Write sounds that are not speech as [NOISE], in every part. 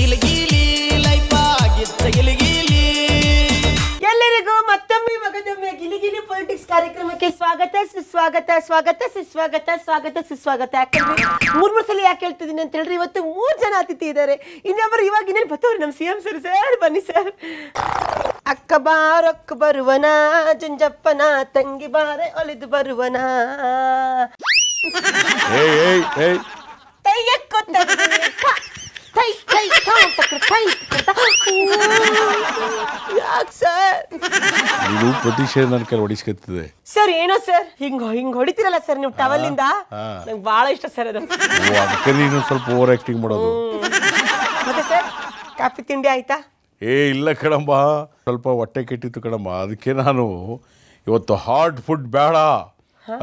ಗಿಲಿಗಿಲಿ life ಆಗಿತ್ತ ಗಿಲಿಗಿಲಿ. ಎಲ್ಲರಿಗೂ ಮತ್ತೊಮ್ಮೆ ಮಗದೊಮ್ಮೆ ಗಿಲಿಗಿಲಿ ಪೊಲಿಟಿಕ್ಸ್ ಕಾರ್ಯಕ್ರಮಕ್ಕೆ ಸ್ವಾಗತ ಸುಸ್ವಾಗತ ಸ್ವಾಗತ ಸುಸ್ವಾಗತ ಸ್ವಾಗತ ಸುಸ್ವಾಗತ. ಯಾಕಂದ್ರೆ ಮೂರ್ ಮೂರ್ ಸಲ ಯಾಕೆ ಹೇಳ್ತಿದ್ದೀನಿ ಅಂತ ಹೇಳ್ರಿ ಇವತ್ತು ಮೂರ್ ಜನ ಅತಿಥಿ ಇದ್ದಾರೆ ಇನ್ನೊಬ್ಬರು ಇವಾಗ ಇನ್ನೇನು ಬರ್ತವ್ರಿ ನಮ್ಮ ಸಿ ಎಂ ಸರ್ ಸರ್ ಬನ್ನಿ ಸರ್ ಅಕ್ಕ ಬಾರೊಕ್ಕ ಬರುವನ ಜಂಜಪ್ಪನ ತಂಗಿ ಬಾರೆ ಒಲಿದು ಬರುವನ. ಏಯ್ ಏಯ್ ಏಯ್. ತೈಯಕ್ಕೊ ಯಾಕ್ ಸರ್ ಇದು ಪ್ರತಿಷೇಧ ನನ್ನ ಕೈ ಹೊಡಿಸ್ಕೊತಿದೆ. ಸರ್ ಏನೋ ಸರ್? ಹಿಂಗ್ ಹಿಂಗ್ ಹೊಡಿತೀರಲ್ಲ ಸರ್ ನೀವು ಟವಲ್ ಹಾ. ನಂಗೆ ಬಹಳ ಇಷ್ಟ ಸರ್ ಅದು. ಓ ಅದಕ್ಕೆ ನೀನು ಸ್ವಲ್ಪ ಓವರ್ ಆಕ್ಟಿಂಗ್ ಮಾಡೋದು. ಮತ್ತೆ ಸರ್ ಕಾಫಿ ತಿಂಡಿ ಆಯ್ತಾ? ಏ ಇಲ್ಲ ಕಣಮ್ಮ. ಸ್ವಲ್ಪ ಹೊಟ್ಟೆ ಕೆಟ್ಟಿತ್ತು ಕಣಮ್ಮ. ಅದಕ್ಕೆ ನಾನು ಇವತ್ತು ಹಾರ್ಡ್ ಫುಡ್ ಬೇಡ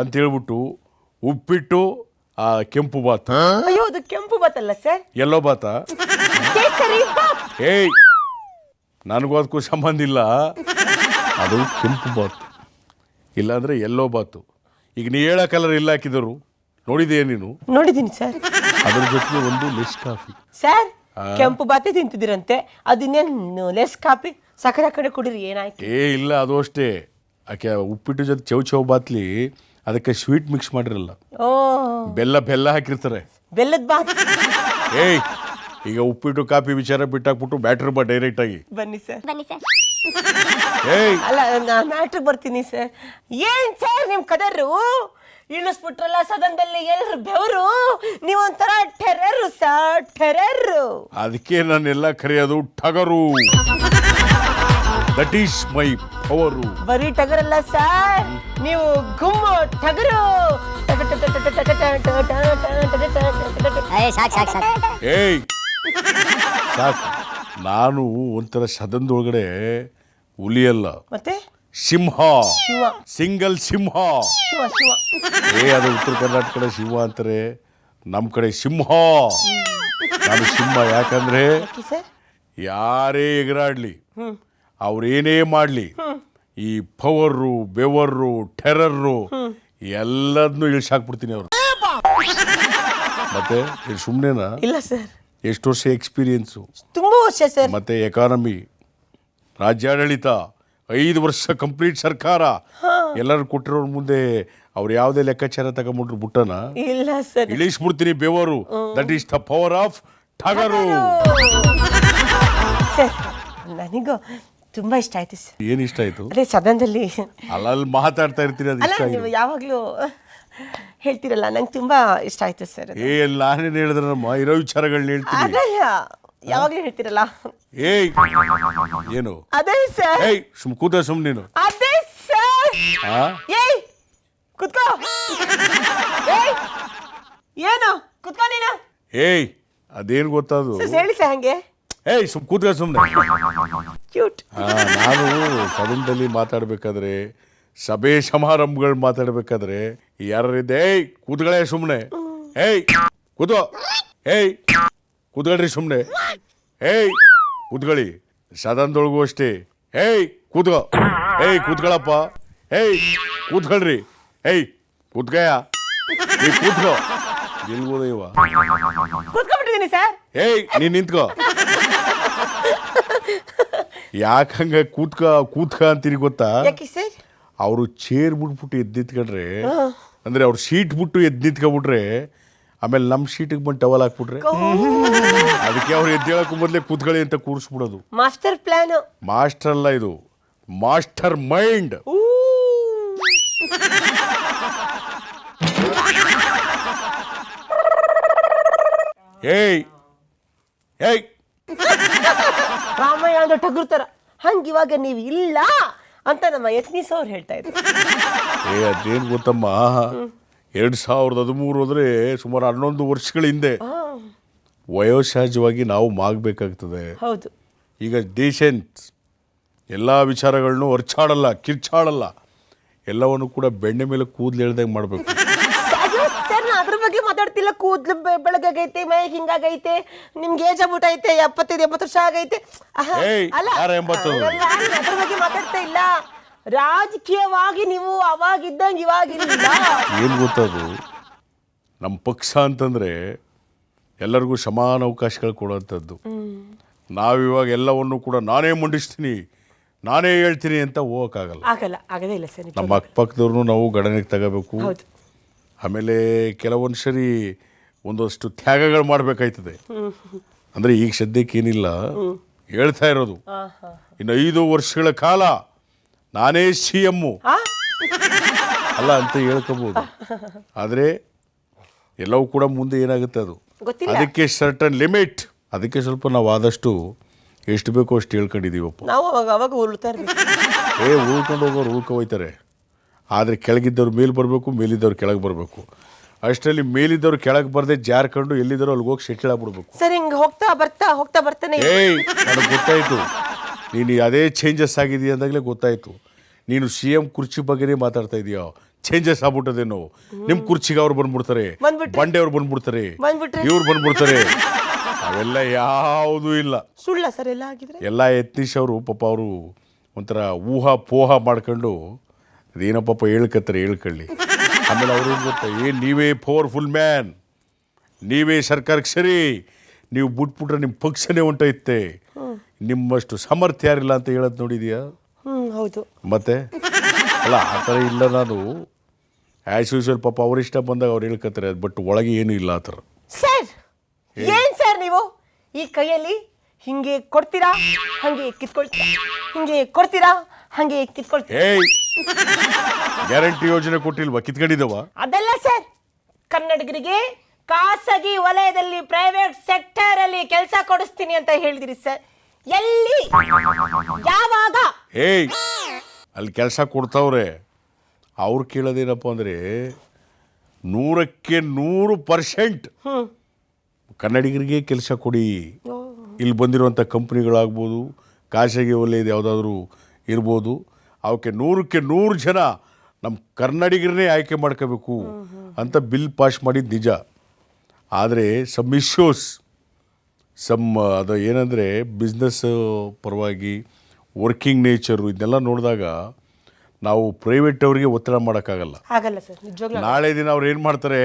ಅಂತ ಹೇಳ್ಬಿಟ್ಟು ಉಪ್ಪಿಟ್ಟು ಆ ಕೆಂಪು ಬಾತ್. ಅಯ್ಯೋ ಅದು ಕೆಂಪು ಬತ್ತಲ್ಲ ಸರ್? ಎಲ್ಲೋ ಬಾತ? ಕೇಸರಿ ಬಾತ್. ಏಯ್! ನನಗೂ ಅದಕ್ಕೂ ಸಂಬಂಧ ಇಲ್ಲ. ಅದು ಕೆಂಪು ಬಾತು. ಇಲ್ಲಾಂದ್ರೆ ಎಲ್ಲೋ ಬಾತು. ಈಗ ನೀ ಹೇಳೋ ಕಲರ್ ಇಲ್ಲ ಹಾಕಿದರು? ನೋಡಿದೆಯ ನೀನು? ನೋಡಿದ್ದೀನಿ ಸರ್. ಅದ್ರ ಜೊತೆಗೆ ಒಂದು ಲೆಸ್ ಕಾಫಿ. ಸರ್ ಕೆಂಪು ಬಾತೆ ತಿಂತಿದ್ದೀರಂತೆ. ಅದನ್ನೇನು ಲೆಸ್ ಕಾಪಿ ಸಕ್ಕರೆ ಕಡೆ ಕುಡೀರಿ ಏನಾಯ್ತು? ಏ ಇಲ್ಲ ಅದು ಅಷ್ಟೇ. ಆಕೆ ಉಪ್ಪಿಟ್ಟು ಜೊತೆ ಚೌ ಚೌ ಬಾತ್ಲಿ ಅದಕ್ಕೆ ಸ್ವೀಟ್ ಮಿಕ್ಸ್ ಮಾಡಿರಲ್ಲ. ಓ. ಬೆಲ್ಲ ಬೆಲ್ಲ ಹಾಕಿರ್ತಾರೆ. ಬೆಲ್ಲದ ಬಾತ್ ಏಯ್ ಈಗ ಉಪ್ಪಿಟ್ಟು ಕಾಫಿ ವಿಚಾರ ಬಿಟ್ಟಾಕ್ಬಿಟ್ಟು ಬ್ಯಾಟ್ರಿ ಬಾ ಡೈರೆಕ್ಟ್ ಆಗಿ. ಬನ್ನಿ ಸರ್. ಬನ್ನಿ ಸರ್. ಏಯ್. ಅಲ್ಲ ನಾನು ಮ್ಯಾಟ್ರಿಗೆ ಬರ್ತೀನಿ ಸರ್. ಏನ್ ಸರ್ ನಿಮ್ ಕದರು ಇಳಿಸ್ಬಿಟ್ರಲ್ಲ ಸದನದಲ್ಲಿ ಎಲ್ಲರೂ ಬೆವರು? ನೀವೊಂಥರ ಟೆರರ್ ಸರ್ ಟೆರರ್ ಅದಕ್ಕೆ ನಾನೆಲ್ಲ ಕರೆಯೋದು ಟಗರು. ದಟ್ ಈಸ್ ಮೈ ಪವರು ಬರೀ ಟಗರಲ್ಲ ಸರ್. ನೀವು ಗುಮ್ಮು ಟಗರು. ಏ ಸಾಕ್ ಸಾಕ್ ಸಾಕ್. ಏಯ್ ಸಾಕು. ನಾನು ಒಂಥರ ಸದನದೊಳಗಡೆ ಹುಲಿಯಲ್ಲ. ಮತ್ತೆ? ಸಿಂಹ. ಶಿವ. ಸಿಂಗಲ್ ಸಿಂಹ. ಶಿವ ಶಿವ. ಏ ಅದು ಉತ್ತರ ಕರ್ನಾಟಕ ಕಡೆ ಸಿಂಹ ಅಂತಾರೆ. ನಮ್ಮ ಕಡೆ ಸಿಂಹ. ನಾನು ಸಿಂಹ ಯಾಕಂದ್ರೆ ಸರ್? ಯಾರೇ ಎಗರಾಡ್ಲಿ. ಅವ್ರೇನೇ ಮಾಡಲಿ. ಈ ಪವರು ಬೆವರು ಟೆರರು ಎಲ್ಲದನ್ನು ಇಳಿಸಾಕ್ಬಿಡ್ತೀನಿ ಅವರು. ಮತ್ತೆ ಇದು ಸುಮ್ಮನೆನಾ ಇಲ್ಲ ಸರ್. ಎಷ್ಟು ವರ್ಷ ಎಕ್ಸ್ಪೀರಿಯನ್ಸು ತುಂಬಾ ವರ್ಷ ಸರ್. ಮತ್ತೆ ಎಕಾನಮಿ ರಾಜ್ಯಾಡಳಿತ ಐದು ವರ್ಷ ಕಂಪ್ಲೀಟ್ ಸರ್ಕಾರ. ಎಲ್ಲರೂ ಕೊಟ್ಟಿರೋರ್ ಮುಂದೆ ಅವ್ರು ಯಾವುದೇ ಲೆಕ್ಕಾಚಾರ ತಗೊಂಬಿಟ್ರು ಬುಟ್ಟನ? ಇಲ್ಲ ಸರ್. ಇಳಿಸ್ಬಿಡ್ತೀನಿ ಬೆವರು. That is the power of Tagaru sir ನನಗೂ ತುಂಬಾ ಇಷ್ಟ ಆಯ್ತು ಸರ್. ಏನ್ ಇಷ್ಟ ಆಯ್ತು? ಅದೇ ಸದನದಲ್ಲಿ. ಅಲ್ಲಲ್ಲಿ ಮಾತಾಡ್ತಾ ಇರ್ತೀರ ಅದು ಅಲ್ಲ ಇಷ್ಟ ನೀವು ಯಾವಾಗಲೂ ಹೇಳ್ತಿರಲ್ಲ ನಂಗೆ ತುಂಬಾ ಇಷ್ಟ ಆಯ್ತು ಸರ್ ಅದು. ಏ ನಾನೇನು ಹೇಳಿದ್ರು ನಮ್ಮ ಇರೋ ವಿಚಾರಗಳನ್ನ ಹೇಳ್ತೀನಿ. ಅದಲ್ಲ ಯಾವಾಗಲೂ ಹೇಳ್ತಿರಲ್ಲ. ಏಯ್ ಏನು? ಅದೇ ಸರ್. ಏಯ್ ಸುಮ್ ಕೂತ ಸುಮ್ ನೀನು. ಅದೇ ಸರ್. ಆ? ಏಯ್ ಕುತ್ಕೋ. ಏಯ್ ಏನು? ಕುತ್ಕೋ ನೀನು. ಏಯ್ ಅದೇನು ಗೊತ್ತದು? ಸರ್ ಹೇಳಿ ಸರ್ ಹಂಗೆ. ಏಯ್ ಸುಮ್ ಕೂತ್ಕ ಸುಮ್ಮನೆ ಕ್ಯೂಟ್. ನಾನು ಸದನದಲ್ಲಿ ಮಾತಾಡಬೇಕಾದ್ರೆ ಸಭೆ ಸಮಾರಂಭಗಳು ಮಾತಾಡಬೇಕಾದ್ರೆ ಯಾರಿದ್ದೆ ಏಯ್ ಕೂತ್ಗಳೇ ಸುಮ್ಮನೆ ಏಯ್ ಕೂತೋ ಏಯ್ ಕೂತ್ಕೊಳ್ರಿ ಸುಮ್ಮನೆ ಏಯ್ ಕೂತ್ಕೊಳ್ಳಿ. ಸದನದೊಳಗೂ ಅಷ್ಟೇ. ಏಯ್ ಕೂತ್ಕೋ. ಏಯ್ ಕೂತ್ಕೊಳ್ಳಪ್ಪ ಏಯ್ ಕೂತ್ಕೊಳ್ರಿ. ಏಯ್ ಕೂತ್ಕಯ ನೀ ಕೂತ್ಕೋ. ಎಲ್ಗೋದ ಇವ ಕೂತ್ಕೊಂಡ್ಬಿಟ್ಟಿದ್ದೀನಿ ಸರ್. ಏಯ್ ನೀನ್ ನಿಂತ್ಕೋ. ಯಾಕೆ ಹಂಗ ಕೂತ್ಕ ಕೂತ್ಕ ಅಂತೀರಿ ಗೊತ್ತಾ? ಯಾಕೆ ಸರ್? ಅವರು ಚೇರ್ ಬಿಟ್ಬಿಟ್ಟು ಎದ್ದು ನಿಂತ್ಕೊಂಡ್ರೆ ಅಂದ್ರೆ ಅವ್ರು ಶೀಟ್ ಬಿಟ್ಟು ಎದ್ದು ನಿಂತ್ಕೊಂಡ್ಬಿಟ್ರೆ ಆಮೇಲೆ ನಮ್ಮ ಶೀಟಿಗೆ ಬಂದು ಟವಲ್ ಹಾಕ್ಬಿಟ್ರೆ. ಅದಕ್ಕೆ ಅವ್ರು ಎದ್ದು ಹೇಳಕ್ಕೂ ಮೊದಲೇ ಕೂತ್ಕೊಳ್ಳಿ ಅಂತ ಕೂರಿಸ್ಬಿಡೋದು. ಮಾಸ್ಟರ್ ಪ್ಲಾನ್ ಮಾಸ್ಟರ್ ಅಲ್ಲ ಇದು. ಮಾಸ್ಟರ್ ಮೈಂಡ್ ಏಯ್. ಏಯ್. ರಾಮಾಯಣದ ಟಗರು ತರ ಹಂಗೆ ಇವಾಗ ನೀವು ಇಲ್ಲ ಅಂತ ನಮ್ಮ ಯತ್ನೀಸ್ ಅವ್ರು ಹೇಳ್ತಾ ಇದ್ರು. ಏ ಅದೇನು ಗೊತ್ತಮ್ಮ? ಎರಡು ಸಾವಿರದ ಹದಿಮೂರು ಅಂದರೆ ಸುಮಾರು ಹನ್ನೊಂದು ವರ್ಷಗಳ ಹಿಂದೆ ವಯೋಸಹಜವಾಗಿ ನಾವು ಮಾಗಬೇಕಾಗ್ತದೆ. ಹೌದು. ಈಗ ಡೀಸೆಂಟ್ ಎಲ್ಲ ವಿಚಾರಗಳನ್ನು ಹೊರ್ಚಾಡಲ್ಲ ಕಿರ್ಚಾಡಲ್ಲ. ಎಲ್ಲವನ್ನು ಕೂಡ ಬೆಣ್ಣೆ ಮೇಲೆ ಕೂದಲು ಎಳ್ದಂಗೆ ಮಾಡಬೇಕು. ಅದ್ರ ಬಗ್ಗೆ ಮಾತಾಡ್ತಿಲ್ಲ. ಕೂದ್ಲು ಬೆಳಗಾಗೈತೆ ಮೈ ಹಿಂಗಾಗೈತೆ ನಿಮ್ಗೆ ಏಜ್ ಆಗ್ಬಿಟ್ಟೈತೆ ಎಪ್ಪತ್ತೈದು ಎಂಬತ್ತು ವರ್ಷ ಆಗೈತೆ. ಏಯ್, ಅಲ್ಲ ಯಾರ ಎಂಬತ್ತು? ಅಲ್ಲ, ನಾನು ಅದ್ರ ಬಗ್ಗೆ ಮಾತಾಡ್ತಾ ಇಲ್ಲ. ರಾಜಕೀಯವಾಗಿ ನೀವು ಅವಾಗಿದ್ದಂಗೆ ಇವಾಗಿಲ್ಲ ಏನು ಗೊತ್ತದು? ನಮ್ಮ ಪಕ್ಷ ಅಂತಂದರೆ ಎಲ್ಲರಿಗೂ ಸಮಾನ ಅವಕಾಶಗಳು ಕೊಡುವಂಥದ್ದು. ನಾವಿವಾಗ ಎಲ್ಲವನ್ನು ಕೂಡ ನಾನೇ ಮಂಡಿಸ್ತೀನಿ ನಾನೇ ಹೇಳ್ತೀನಿ ಅಂತ ಹೋಗೋಕ್ಕಾಗಲ್ಲ. ಆಗಲ್ಲ ಆಗದೇ ಇಲ್ಲ ಸರ್ ನಮ್ಮ ಅಕ್ಕಪಕ್ಕದವ್ರನ್ನೂ ನಾವು ಗಣನೆಗೆ ತಗೋಬೇಕು. ಹೌದು. ಆಮೇಲೆ ಕೆಲವೊಂದು ಸರಿ ಒಂದಷ್ಟು ತ್ಯಾಗಗಳು ಮಾಡಬೇಕಾಯ್ತದೆ. ಅಂದರೆ ಈಗ ಸದ್ಯಕ್ಕೆ ಏನಿಲ್ಲ. ಹೇಳ್ತಾ ಇರೋದು. ಇನ್ನು ಐದು ವರ್ಷಗಳ ಕಾಲ ನಾನೇ ಸಿ ಎಮ್ಮು ಅಲ್ಲ ಅಂತ ಹೇಳ್ಕೋಬೋದು. ಆದರೆ ಎಲ್ಲವೂ ಕೂಡ ಮುಂದೆ ಏನಾಗುತ್ತೆ ಅದು. ಅದಕ್ಕೆ ಸರ್ಟನ್ ಲಿಮಿಟ್ ಅದಕ್ಕೆ ಸ್ವಲ್ಪ ನಾವು ಆದಷ್ಟು ಎಷ್ಟು ಬೇಕೋ ಅಷ್ಟು ಹೇಳ್ಕೊಂಡಿದ್ದೀವಪ್ಪ. ನಾವು ಅವಾಗ ಅವಾಗ ಉರುಳ್ತಾ ಏ ಉಳ್ಕೊಂಡು ಹೋಗೋರು ಉಳ್ಕೊ ಹೋಯ್ತಾರೆ. ಆದರೆ ಕೆಳಗಿದ್ದವ್ರು ಮೇಲೆ ಬರಬೇಕು ಮೇಲಿದ್ದವ್ರು ಕೆಳಗೆ ಬರಬೇಕು. ಅಷ್ಟರಲ್ಲಿ ಮೇಲಿದ್ದವ್ರು ಕೆಳಗೆ ಬರದೆ ಜಾರ್ಕೊಂಡು ಎಲ್ಲಿದ್ದಾರೋ ಅಲ್ಲಿಗೆ ಹೋಗಿ ಸೆಟ್ಲ್ ಆಗ್ಬಿಡ್ಬೇಕು. ಸರ್ ಹಿಂಗ್ ಹೋಗ್ತಾ ಬರ್ತಾ ಹೋಗ್ತಾ ಬರ್ತಾನೆ. ಏಯ್ ನನಗೆ ಗೊತ್ತಾಯಿತು. ನೀನು ಅದೇ ಚೇಂಜಸ್ ಆಗಿದೆಯಾ ಅಂದಾಗಲೇ ಗೊತ್ತಾಯಿತು. ನೀನು ಸಿ ಎಂ ಕುರ್ಚಿ ಬಗ್ಗೆನೇ ಮಾತಾಡ್ತಾ ಇದೀಯಾ? ಚೇಂಜಸ್ ಆಗ್ಬಿಟ್ಟದೇನೋ ನಿಮ್ಮ ಕುರ್ಚಿಗೆ ಅವ್ರು ಬಂದ್ಬಿಡ್ತಾರೆ. ಬಂದ್ಬಿಟ್ರೆ? ಬಂಡೆ ಅವ್ರು ಬಂದ್ಬಿಡ್ತಾರೆ. ಬಂದ್ಬಿಟ್ರೆ? ಇವ್ರು ಬಂದ್ಬಿಡ್ತಾರೆ. ಅವೆಲ್ಲ ಯಾವುದೂ ಇಲ್ಲ. ಸುಳ್ಳ ಸರ್ ಎಲ್ಲ ಆಗಿದೆ ಎಲ್ಲ ಯತ್ನೀಶ್ ಅವರು ಪಾಪ ಅವರು ಒಂಥರ ಊಹಾ ಪೋಹ ಮಾಡ್ಕೊಂಡು ಅದೇನೋ ಪಾಪ ಹೇಳ್ಕತ್ತಾರೆ ಹೇಳ್ಕೊಳ್ಳಿ. ಆಮೇಲೆ ಅವ್ರು ಏನು ಗೊತ್ತಾ ಏನು ನೀವೇ ಪವರ್ಫುಲ್ ಮ್ಯಾನ್ ನೀವೇ ಸರ್ಕಾರಕ್ಕೆ ಸರಿ ನೀವು ಬಿಟ್ಬಿಟ್ರೆ ನಿಮ್ಮ ಪಕ್ಷನೇ ಹೊಂಟೈತೆ ನಿಮ್ಮಷ್ಟು ಸಾಮರ್ಥ್ಯ ಯಾರಿಲ್ಲ ಅಂತ ಹೇಳೋದು ನೋಡಿದೀಯಾ? ಹೌದು. ಮತ್ತೆ? ಅಲ್ಲ ಆ ಥರ ಇಲ್ಲ ನಾನು. ಆ್ಯಸ್ ಯೂಶುವಲ್ ಪಾಪ ಅವ್ರ ಇಷ್ಟ ಬಂದಾಗ ಅವ್ರು ಹೇಳ್ಕತ್ತಾರೆ ಬಟ್ ಒಳಗೆ ಏನೂ ಇಲ್ಲ ಆ ಥರ. ಸರ್ ಏನ್? ಸರ್ ನೀವು? ಈ ಕೈಯಲ್ಲಿ ಹಿಂಗೆ ಕೊಡ್ತೀರಾ? ಹಂಗೆ ಕಿತ್ಕೊಳ್ತೀರಾ? ಹಿಂಗೆ ಕೊಡ್ತೀರಾ? ಹಂಗೆ ಕಿತ್ಕೊಳ್ತೀರಾ? ಏಯ್ [LAUGHS] ಗ್ಯಾರಂಟಿ ಯೋಜನೆ ಕೊಟ್ಟಿಲ್ವಾ? ಕಿತ್ಕೊಂಡಿದ್ದವ? ಅದಲ್ಲ ಸರ್ ಕನ್ನಡಿಗರಿಗೆ ಖಾಸಗಿ ವಲಯದಲ್ಲಿ ಪ್ರೈವೇಟ್ ಸೆಕ್ಟರ್ ಅಲ್ಲಿ ಕೆಲಸ ಕೊಡಿಸ್ತೀನಿ ಅಂತ ಹೇಳಿದಿರಿ ಸರ್. ಎಲ್ಲಿ ಯಾವಾಗ? ಏಯ್ ಅಲ್ಲಿ ಕೆಲಸ ಕೊಡ್ತಾವ್ರೆ. ಅವ್ರು ಕೇಳೋದೇನಪ್ಪ ಅಂದ್ರೆ ನೂರಕ್ಕೆ ನೂರು ಪರ್ಸೆಂಟ್ ಕನ್ನಡಿಗರಿಗೆ ಕೆಲಸ ಕೊಡಿ. ಇಲ್ಲಿ ಬಂದಿರುವಂಥ ಕಂಪ್ನಿಗಳಾಗ್ಬೋದು ಖಾಸಗಿ ವಲಯದ ಯಾವುದಾದ್ರೂ ಇರ್ಬೋದು ಅವಕ್ಕೆ ನೂರಕ್ಕೆ ನೂರು ಜನ ನಮ್ಮ ಕನ್ನಡಿಗರನ್ನೇ ಆಯ್ಕೆ ಮಾಡ್ಕೋಬೇಕು ಅಂತ ಬಿಲ್ ಪಾಸ್ ಮಾಡಿದ್ದು ನಿಜ. ಆದರೆ ಸಮ್ ಇಶ್ಯೂಸ್ ಸಮ್ ಅದು ಏನಂದರೆ ಬಿಸ್ನೆಸ್ ಪರವಾಗಿ ವರ್ಕಿಂಗ್ ನೇಚರು ಇದನ್ನೆಲ್ಲ ನೋಡಿದಾಗ ನಾವು ಪ್ರೈವೇಟ್ ಅವರಿಗೆ ಒತ್ತಡ ಮಾಡೋಕ್ಕಾಗಲ್ಲ. ಆಗಲ್ಲ ಸರ್ ನಿಜವಾಗ್ಲೂ ನಾಳೆ ದಿನ ಅವ್ರು ಏನು ಮಾಡ್ತಾರೆ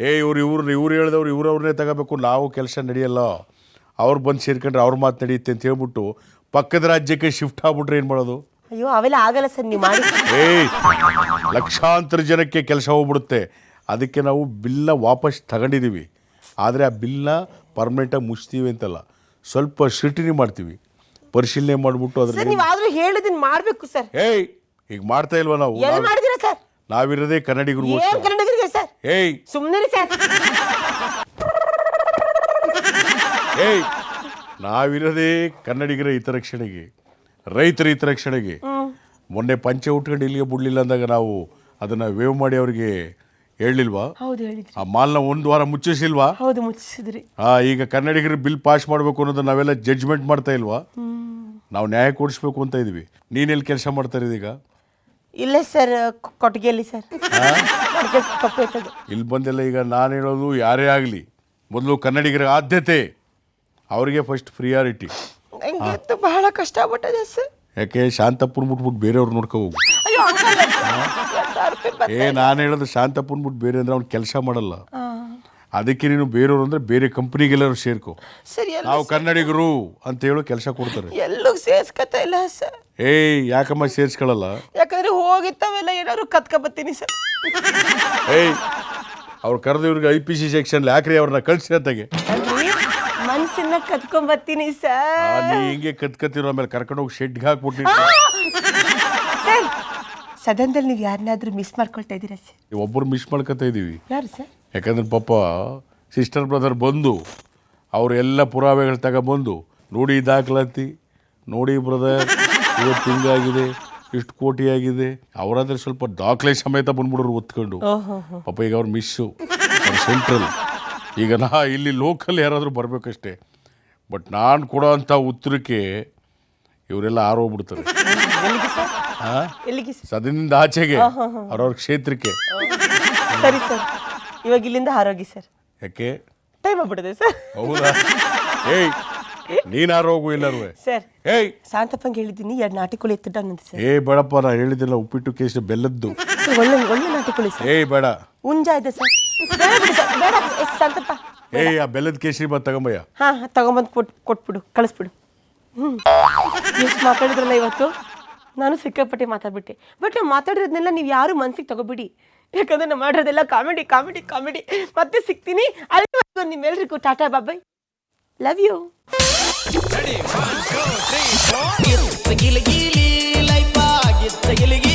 ಏ ಇವ್ರು ಇವ್ರು ಇವ್ರು ಹೇಳಿದವ್ರು ಇವ್ರವ್ರನ್ನೇ ತಗೋಬೇಕು ನಾವು ಕೆಲಸ ನಡೆಯಲ್ಲ. ಅವ್ರು ಬಂದು ಸೇರ್ಕೊಂಡ್ರೆ ಅವ್ರ ಮಾತು ನಡೆಯುತ್ತೆ ಅಂತ ಹೇಳ್ಬಿಟ್ಟು ಪಕ್ಕದ ರಾಜ್ಯಕ್ಕೆ ಶಿಫ್ಟ್ ಆಗ್ಬಿಟ್ರೆ ಏನು ಮಾಡೋದು? ಅಯ್ಯೋ ಅವೆಲ್ಲ ಆಗಲ್ಲ ಸರ್ ನೀವು ಮಾಡಿ. ಏಯ್ ಲಕ್ಷಾಂತರ ಜನಕ್ಕೆ ಕೆಲಸ ಹೋಗ್ಬಿಡುತ್ತೆ. ಅದಕ್ಕೆ ನಾವು ಬಿಲ್ನ ವಾಪಸ್ ತಗೊಂಡಿದ್ದೀವಿ ಆದರೆ ಆ ಬಿಲ್ನ ಪರ್ಮನೆಂಟಾಗಿ ಮುಚ್ತೀವಿ ಅಂತಲ್ಲ. ಸ್ವಲ್ಪ ಸ್ಕ್ರಿಟಿನಿ ಮಾಡ್ತೀವಿ. ಪರಿಶೀಲನೆ ಮಾಡಿಬಿಟ್ಟು ಸರ್ ಅದ್ರಲ್ಲಿ ನೀವು ಆದ್ರೂ ಹೇಳಿದನ್ ಮಾಡ್ಬೇಕು ಸರ್. ಏಯ್ ಈಗ ಮಾಡ್ತಾ ಇಲ್ವಾ ನಾವು? ಎಲ್ಲಿ ಮಾಡಿದಿರ ಸರ್? ನಾವಿರೋದೇ ಕನ್ನಡಿಗರು ಏನ್ ಕನ್ನಡಿಗರಿಗೆ ಸರ್? ಏಯ್. ಸುಮ್ಮನೆ ಸರ್. ಏಯ್ ನಾವಿರೋದೇ ಕನ್ನಡಿಗರ ಹಿತರಕ್ಷಣೆಗೆ ರೈತರ ಹಿತರಕ್ಷಣೆಗೆ ಮೊನ್ನೆ ಪಂಚೆ ಉಟ್ಕೊಂಡು ಇಲ್ಲಿಗೆ ಬಿಡ್ಲಿಲ್ಲ ಅಂದಾಗ ನಾವು ಅದನ್ನ ವೇವ್ ಮಾಡಿ ಅವರಿಗೆ ಹೇಳಿಲ್ವಾ? ಹೌದು ಹೇಳಿದ್ರಿ ಆ ಮಾಲ್ನ ಒಂದು ವಾರ ಮುಚ್ಚಿಸಿಲ್ವಾ? ಹೌದು ಮುಚ್ಚಿಸಿದ್ರಿ. ಆ ಈಗ ಕನ್ನಡಿಗರು ಬಿಲ್ ಪಾಸ್ ಮಾಡಬೇಕು ಅನ್ನೋದು ನಾವೆಲ್ಲ ಜಡ್ಜ್ಮೆಂಟ್ ಮಾಡ್ತಾ ಇಲ್ವಾ? ನಾವು ನ್ಯಾಯ ಕೊಡಿಸ್ಬೇಕು ಅಂತ ಇದೀವಿ. ನೀನೆಲ್ಲಿ ಕೆಲಸ ಮಾಡ್ತಾ ಇರೋದು ಈಗ? ಇಲ್ಲೇ ಸರ್ ಕೊಟ್ಟಿಗೆಯಲ್ಲಿ ಸರ್. ಇಲ್ಲಿ ಬಂದೆಲ್ಲ ಈಗ ನಾನು ಹೇಳೋದು ಯಾರೇ ಆಗಲಿ. ಮೊದಲು ಕನ್ನಡಿಗರ ಆದ್ಯತೆ. ಅವರಿಗೆ ಫಸ್ಟ್ ಪ್ರಿಯಾರಿಟಿ ನಂಗೆ ಅದು ಬಹಳ ಕಷ್ಟ ಆಗ್ಬಿಟ್ಟದೆ ಸರ್ ಯಾಕೆ? ಶಾಂತಪ್ಪನ ಬಿಟ್ಬಿಟ್ಟು ಬೇರೆಯವ್ರು ನೋಡ್ಕೊ ಹೋಗು. ಅಯ್ಯೋ ಹಂಗಲ್ಲ. ಸರ್. ಏ ನಾನು ಹೇಳೋದು ಶಾಂತಪ್ಪನ ಬಿಟ್ಟು ಬೇರೆ ಅಂದ್ರೆ ಅವ್ನು ಕೆಲಸ ಮಾಡಲ್ಲ. ಅದಕ್ಕೆ ನೀನು ಬೇರೆಯವ್ರು ಅಂದ್ರೆ ಬೇರೆ ಕಂಪ್ನಿಗೆಲ್ಲರೂ ಸೇರ್ಕೋ. ಸರಿ ಎಲ್ಲ ನಾವು ಕನ್ನಡಿಗರು ಅಂತ ಹೇಳೋ ಕೆಲಸ ಕೊಡ್ತಾರೆ. ಎಲ್ಲೂ ಸೇರ್ಸ್ಕತ ಇಲ್ಲ ಸರ್ ಏಯ್ ಯಾಕಮ್ಮ ಸೇರ್ಸ್ಕೊಳ್ಳಲ್ಲ ಯಾಕಂದ್ರೆ ಹೋಗಿತ್ತವೆಲ್ಲ ಏನಾದ್ರು ಕತ್ಕೊಬತ್ತೀನಿ ಸರ್. ಏಯ್ ಅವ್ರು ಕರೆದು ಇವ್ರಿಗೆ ಐ ಪಿ ಸಿ ಸೆಕ್ಷನ್ ಯಾಕ್ರಿ ಅವ್ರನ್ನ ಕಳ್ಸಿ ಅಂತಾಗೆ. ಮನ್ಸನ್ನ ಕತ್ಕೊಂಬತ್ತೀನಿ ಸರ್. ನೀ ಹಿಂಗೆ ಕತ್ಕತ್ತಿರೋ ಆಮೇಲೆ ಕರ್ಕೊಂಡು ಹೋಗಿ ಶೆಡ್ಗೆ ಹಾಕ್ಬಿಟ್ಟು. ಸರ್ ಸದನದಲ್ಲಿ ನೀವು ಯಾರನ್ನಾದ್ರೂ ಮಿಸ್ ಮಾಡ್ಕೊಳ್ತಾ ಇದ್ದೀರಾ ಸರ್? ಒಬ್ಬರು ಮಿಸ್ ಮಾಡ್ಕೊತಾ ಇದ್ದೀವಿ. ಯಾರು ಸರ್? ಯಾಕಂದ್ರೆ ಪಾಪ ಸಿಸ್ಟರ್ ಬ್ರದರ್ ಬಂದು ಅವರೆಲ್ಲ ಎಲ್ಲ ಪುರಾವೆಗಳು ತಗೊಬಂದು ನೋಡಿ ದಾಖಲಾತಿ ನೋಡಿ ಬ್ರದರ್ ಇವತ್ತು ಹಿಂಗಾಗಿದೆ ಇಷ್ಟು ಕೋಟಿ ಆಗಿದೆ. ಅವರಾದ್ರೆ ಸ್ವಲ್ಪ ದಾಖಲೆ ಸಮೇತ ಬಂದ್ಬಿಡೋರು ಒತ್ಕೊಂಡು. ಓಹೋ ಪಾಪ ಈಗ ಅವ್ರು ಮಿಸ್ಸು ಸೆಂಟ್ರಲ್ ಈಗ ನಾ ಇಲ್ಲಿ ಲೋಕಲ್ ಯಾರಾದರೂ ಬರಬೇಕಷ್ಟೇ ಬಟ್ ನಾನು ಕೊಡೋ ಅಂಥ ಉತ್ತರಕ್ಕೆ ಇವರೆಲ್ಲ ಆರೋಗ್ಬಿಡ್ತಾರೆ. ಹಾಂ? ಎಲ್ಲಿಗೆ ಸರ್? ಸದನದಿಂದ ಆಚೆಗೆ ಅವ್ರವ್ರ ಕ್ಷೇತ್ರಕ್ಕೆ. ಸರಿ ಸರ್. ಇವಾಗ ಇಲ್ಲಿಂದ ಆರೋಗ್ಯ ಸರ್. ಯಾಕೆ? ಟೈಮ್ ಆಗ್ಬಿಡದೆ ಸರ್. ಹೌದಾ? ಏಯ್ ನೀನು ಆರೋಗ್ಯ ಎಲ್ಲರೂ. ಸರ್ ಏಯ್. ಶಾಂತಪ್ಪಂಗೆ ಹೇಳಿದ್ದೀನಿ ಎರಡು ನಾಟಿಕೋಳಿ ಕೊಳಿ ಸರ್. ಏ ಬೇಡಪ್ಪ ನಾ ಹೇಳಿದ್ದಿಲ್ಲ ಉಪ್ಪಿಟ್ಟು ಕೇಸ್ ಬೆಲ್ಲದ್ದು. ಸರ್ ಒಳ್ಳೆ ನಾಟಿ ನಾಟಿಕೋಳಿ ಸರ್. ಏಯ್ ಬೇಡ. ಹುಂಜ ಇದೆ ಸರ್. ಏಯ್ ಆ ಬೆಲ್ಲದ ಕೇಸರಿ ಬಾತ್ ತಗೊಂಬಯ್ಯ. ಹಾ ತಗೊಂಬಂದು ಕೊಟ್ ಕೊಟ್ಬಿಡು ಕಳಿಸ್ಬಿಡು. ಹ್ಮ್. ಎಷ್ಟು ಮಾತಾಡಿದ್ರಲ್ಲ ಇವತ್ತು? ನಾನು ಸಿಕ್ಕಾಪಟ್ಟೆ ಮಾತಾಡ್ಬಿಟ್ಟೆ. ಬಟ್ ನಾವು ಮಾತಾಡಿರೋದನ್ನೆಲ್ಲ ನೀವು ಯಾರು ಮನ್ಸಿಗೆ ತಗೋಬಿಡಿ. ಯಾಕಂದ್ರೆ ನಾವು ಮಾಡಿರೋದೆಲ್ಲ ಕಾಮಿಡಿ ಕಾಮಿಡಿ ಕಾಮಿಡಿ. ಮತ್ತೆ ಸಿಗ್ತೀನಿ. ಅಲ್ಲಿವರೆಗೂ ನಿಮ್ಮೆಲ್ರಿಗೂ tata bye bye love you ಗಿಲಿ ಗಿಲಿ ಲೈಫ್ ಆಗಿತ್ತ. ಗಿಲಿ ಗಿಲಿ.